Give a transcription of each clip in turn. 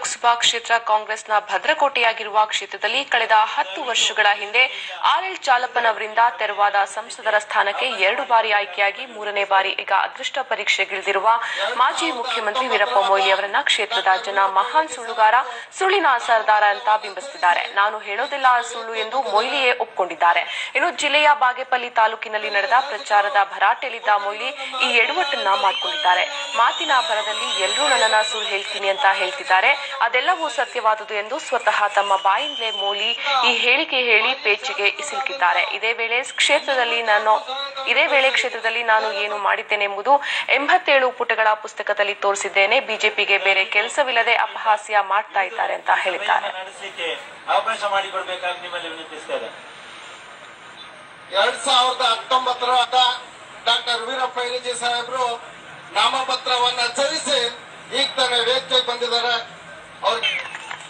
ಲೋಕಸಭಾ ಕ್ಷೇತ್ರ ಕಾಂಗ್ರೆಸ್ನ ಭದ್ರಕೋಟೆಯಾಗಿರುವ ಕ್ಷೇತ್ರದಲ್ಲಿ ಕಳೆದ ಹತ್ತು ವರ್ಷಗಳ ಹಿಂದೆ ಆರ್ಎಲ್ ಚಾಲಪ್ಪನವರಿಂದ ತೆರವಾದ ಸಂಸದರ ಸ್ಥಾನಕ್ಕೆ ಎರಡು ಬಾರಿ ಆಯ್ಕೆಯಾಗಿ ಮೂರನೇ ಬಾರಿ ಈಗ ಅದೃಷ್ಟ ಪರೀಕ್ಷೆಗಿಳಿದಿರುವ ಮಾಜಿ ಮುಖ್ಯಮಂತ್ರಿ ವೀರಪ್ಪ ಮೊಯ್ಲಿ ಅವರನ್ನ ಕ್ಷೇತ್ರದ ಜನ ಮಹಾನ್ ಸುಳ್ಳುಗಾರ ಸುಳ್ಳಿನ ಸರ್ದಾರ ಅಂತ ಬಿಂಬಿಸುತ್ತಿದ್ದಾರೆ. ನಾನು ಹೇಳೋದಿಲ್ಲ ಸುಳ್ಳು ಎಂದು ಮೊಯ್ಲಿಯೇ ಒಪ್ಕೊಂಡಿದ್ದಾರೆ. ಇನ್ನು ಜಿಲ್ಲೆಯ ಬಾಗೇಪಲ್ಲಿ ತಾಲೂಕಿನಲ್ಲಿ ನಡೆದ ಪ್ರಚಾರದ ಭರಾಟೆಯಲ್ಲಿದ್ದ ಮೊಯ್ಲಿ ಈ ಎಡವಟ್ಟನ್ನ ಮಾಡಿಕೊಂಡಿದ್ದಾರೆ. ಮಾತಿನ ಭರದಲ್ಲಿ ಎಲ್ಲರೂ ನನ್ನನ್ನ ಸುಳ್ಳು ಹೇಳ್ತೀನಿ ಅಂತ ಹೇಳ್ತಿದ್ದಾರೆ. ಅದೆಲ್ಲವೂ ಸತ್ಯವಾದುದು ಎಂದು ಸ್ವತಃ ತಮ್ಮ ಬಾಯಿಂದಲೇ ಮೋಲಿ ಈ ಹೇಳಿಕೆ ಹೇಳಿ ಪೇಚಿಗೆ ಸಿಲುಕಿದ್ದಾರೆ. ಇದೇ ವೇಳೆ ಕ್ಷೇತ್ರದಲ್ಲಿ ನಾನು ಇದೇ ವೇಳೆ ಕ್ಷೇತ್ರದಲ್ಲಿ ನಾನು ಏನು ಮಾಡಿದ್ದೇನೆ ಎಂಬುದು ಎಂಬತ್ತೇಳು ಪುಟಗಳ ಪುಸ್ತಕದಲ್ಲಿ ತೋರಿಸಿದ್ದೇನೆ. ಬಿಜೆಪಿಗೆ ಬೇರೆ ಕೆಲಸವಿಲ್ಲದೆ ಅಪಹಾಸ್ಯ ಮಾಡ್ತಾ ಇದ್ದಾರೆ ಅಂತ ಹೇಳಿದ್ದಾರೆ. ಎರಡ್ ಸಾವಿರದ ಹತ್ತೊಂಬತ್ತರ ಡಾಕ್ಟರ್ ವೀರಪ್ಪ ಇಳಿಜಿ ಸಾಹೇಬರು ನಾಮಪತ್ರವನ್ನ ಸಲ್ಲಿಸಿ ಈಗ ತಾನೇ ವೇದಿಕೆಗೆ ಬಂದಿದ್ದಾರೆ.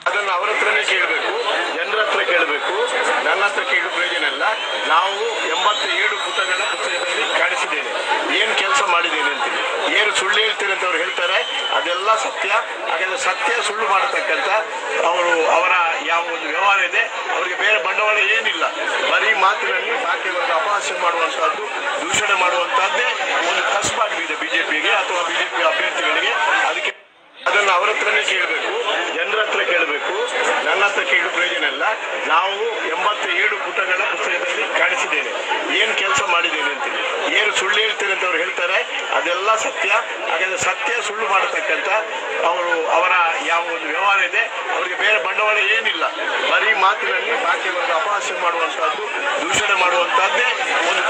ಅದನ್ನು ಅವ್ರ ಹತ್ರನೇ ಕೇಳಬೇಕು. ಜನರ ಹತ್ರ ಕೇಳಬೇಕು. ನನ್ನ ಹತ್ರ ಕೇಳುವ ಪ್ರಯೋಜನ ಇಲ್ಲ. ನಾವು ಎಂಬತ್ತ ಏಳು ಪುಟಗಳ ಪುಸ್ತಕದಲ್ಲಿ ಕಾಣಿಸಿದ್ದೇನೆ. ಏನು ಕೆಲಸ ಮಾಡಿದ್ದೇನೆ ಅಂತೇಳಿ ಏನು ಸುಳ್ಳು ಹೇಳ್ತೇನೆ ಅಂತ ಅವ್ರು ಹೇಳ್ತಾರೆ. ಅದೆಲ್ಲ ಸತ್ಯ. ಹಾಗಾದ್ರೆ ಸತ್ಯ ಸುಳ್ಳು ಮಾಡತಕ್ಕಂಥ ಅವರು, ಅವರ ಯಾವ ಒಂದು ವ್ಯವಹಾರ ಇದೆ, ಅವರಿಗೆ ಬೇರೆ ಬಂಡವಾಳ ಏನಿಲ್ಲ. ಬರೀ ಮಾತಿನಲ್ಲಿ ಬಾಕಿಯವರನ್ನು ಅಪಹಾಸ್ಯ ಮಾಡುವಂತಹದ್ದೇ ಒಂದು ಕಸಬಾಗಿದೆ ಬಿಜೆಪಿಗೆ ಅಥವಾ ಬಿಜೆಪಿ ಅಭ್ಯರ್ಥಿಗಳಿಗೆ ಅದಕ್ಕೆ ಅದನ್ನು ಅವ್ರ ಹತ್ರನೇ ಕೇಳಬೇಕು ಜನರ ಹತ್ರ ಕೇಳಬೇಕು ನನ್ನ ಹತ್ರ ಕೇಳು ಪ್ರಯೋಜನ ಇಲ್ಲ ನಾವು ಎಂಬತ್ತ ಏಳು ಪುಟಗಳ ಪುಸ್ತಕದಲ್ಲಿ ಕಾಣಿಸಿದ್ದೇನೆ. ಏನು ಕೆಲಸ ಮಾಡಿದ್ದೇನೆ ಅಂತೇಳಿ ಏನು ಸುಳ್ಳು ಹೇಳ್ತೇನೆ ಅಂತ ಅವ್ರು ಹೇಳ್ತಾರೆ, ಅದೆಲ್ಲ ಸತ್ಯ. ಹಾಗಾದ್ರೆ ಸತ್ಯ ಸುಳ್ಳು ಮಾಡತಕ್ಕಂಥ ಅವರು, ಅವರ ಯಾವ ಒಂದು ವ್ಯವಹಾರ ಇದೆ, ಅವರಿಗೆ ಬೇರೆ ಬಂಡವಾಳ ಏನಿಲ್ಲ. ಬರೀ ಮಾತಿನಲ್ಲಿ ಬಾಕಿಯವರನ್ನು ಅಪಹಾಸ್ಯ ಮಾಡುವಂಥದ್ದು ದೂಷಣೆ ಮಾಡುವಂತಹದ್ದೇ ಒಂದು